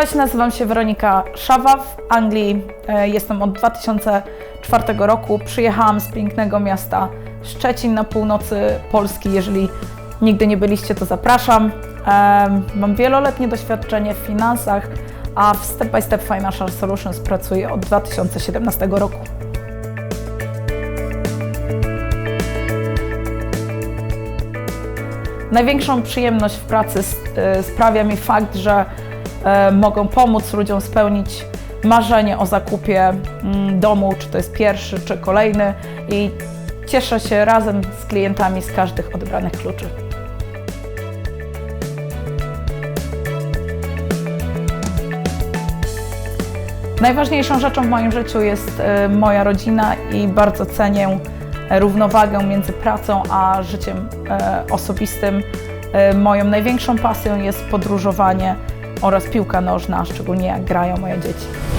Cześć, nazywam się Weronika Szawa. W Anglii e, jestem od 2004 roku. Przyjechałam z pięknego miasta Szczecin na północy Polski. Jeżeli nigdy nie byliście, to zapraszam. E, Mam wieloletnie doświadczenie w finansach, a w Step by Step Financial Solutions pracuję od 2017 roku. Największą przyjemność w pracy e, sprawia mi fakt, że e, mogą pomóc ludziom spełnić marzenie o zakupie mm, domu, czy to jest pierwszy, czy kolejny i cieszę się razem z klientami z każdych odebranych kluczy. Najważniejszą rzeczą w moim życiu jest e, moja rodzina i bardzo cenię równowagę między pracą a życiem e, osobistym. Moją największą pasją jest podróżowanie oraz piłka nożna, szczególnie jak grają moje dzieci.